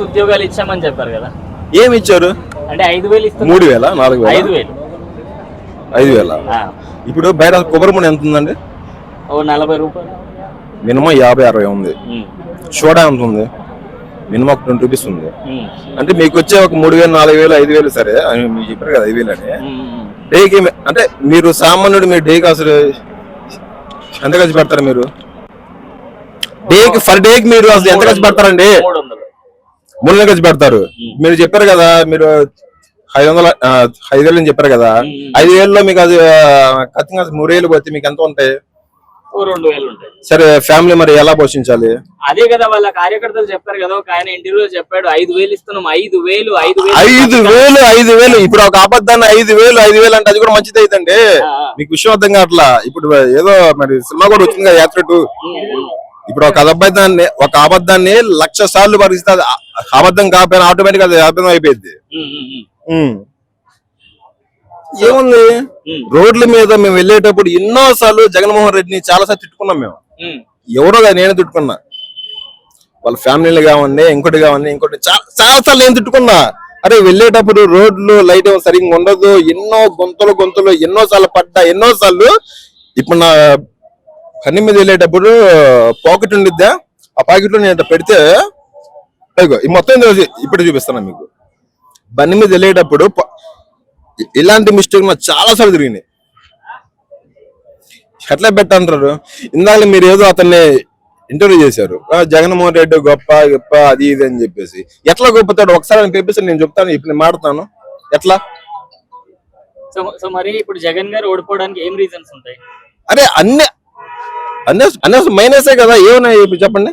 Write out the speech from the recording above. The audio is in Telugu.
ఉద్యోగాలు ఇచ్చామని చెప్పారు కదా. ఏమి ఇచ్చారు? అంటే ఐదు వేలు ఇస్తున్నారు. మూడు వేల? నాలుగు వేల? ఐదు వేలు. ఐదు వేల? ఇప్పుడు బయట కొబ్బరి ముందు ఎంత ఉందండి? ఓ నలభై రూపాయలు. మినిమం యాభై అరవై ఉంది. సోడా ఎంత ఉంది? మినిమం ఒక ట్వంటీ రూపీస్ ఉంది. అంటే మీకు వచ్చే ఒక మూడు వేలు నాలుగు వేలు ఐదు వేలు సరే. అని మీరు చెప్పారు కదా ఐదు వేలు అని. డేకి అంటే మీరు సామాన్యుడు మీరు డేకి అసలు ఎంత ఖర్చు పెడతారు మీరు? డేకి ఫర్ డేకి మీరు అసలు ఎంత ఖర్చు పెడతారండి? నెలలు ఖర్చు పెడతారు మీరు చెప్పారు కదా మీరు ఐదు వందల ఐదు వేలు అని చెప్పారు కదా. ఐదు వేలలో మీకు అది ఖచ్చితంగా మూడు వేలు పోతే మీకు ఎంత ఉంటాయి? ఓ రెండు వేలు ఉంటాయి. సరే ఫ్యామిలీ మరి ఎలా పోషించాలి? అదే కదా వాళ్ళ కార్యకర్తలు చెప్పారు కదా ఒక ఆయన ఇంటర్వ్యూలో చెప్పాడు ఐదు వేలు ఇస్తున్నాం ఐదు వేలు ఐదు వేలు. ఐదు వేలు ఐదు వేలు. ఇప్పుడు ఒక అబద్ధాన్ని ఐదు వేలు ఐదు వేలు అంటే అది కూడా మంచిది ఆ. మీకు విషయం అర్థం కావట్లా? ఇప్పుడు ఏదో మరి సినిమా కూడా వచ్చింది కదా యాత్ర టూ. ఇప్పుడు ఒక అబద్ధాన్ని ఒక అబద్ధాన్ని లక్ష సార్లు భరిస్తే అబద్ధం కాకపోయినా ఆటోమేటిక్ అది అబద్ధం అయిపోయింది. ఏముంది? రోడ్ల మీద మేము వెళ్ళేటప్పుడు ఎన్నో సార్లు జగన్మోహన్ రెడ్డిని చాలా సార్లు తిట్టుకున్నాం మేము. ఎవరో కాదు నేను తిట్టుకున్నా. వాళ్ళ ఫ్యామిలీలు కావండి ఇంకోటి కావండి ఇంకోటి చాలా చాలా సార్లు నేను తిట్టుకున్నా. అరే వెళ్ళేటప్పుడు రోడ్లు లైట్ సరిగ్గా ఉండదు ఎన్నో గొంతులు గొంతులు ఎన్నో సార్లు పడ్డా ఎన్నో సార్లు. ఇప్పుడు నా పని మీద వెళ్ళేటప్పుడు పాకెట్ ఉండిద్దా? ఆ పాకెట్లో నేను పెడితే ఈ మొత్తం తెలిసి ఇప్పుడు చూపిస్తాను మీకు. బండి మీద వెళ్ళేటప్పుడు ఇలాంటి మిస్టేక్ నాకు చాలా సార్లు జరిగినాయి ఎట్లా పెట్టంటారు ఇందాక మీరు ఏదో అతన్ని ఇంటర్వ్యూ చేశారు. జగన్మోహన్ రెడ్డి గొప్ప గొప్ప అది ఇది అని చెప్పేసి. ఎట్లా గొప్పతాడు? ఒకసారి ఆయన పిలిపిస్తే నేను చెప్తాను ఇప్పుడు నేను మాడతాను ఎట్లా? సో మరి ఇప్పుడు జగన్ గారు ఓడిపోవడానికి ఏం రీజన్స్ ఉంటాయి? అరే అన్ని అన్ని అన్ని మైనసే కదా ఏమన్నా చెప్పండి?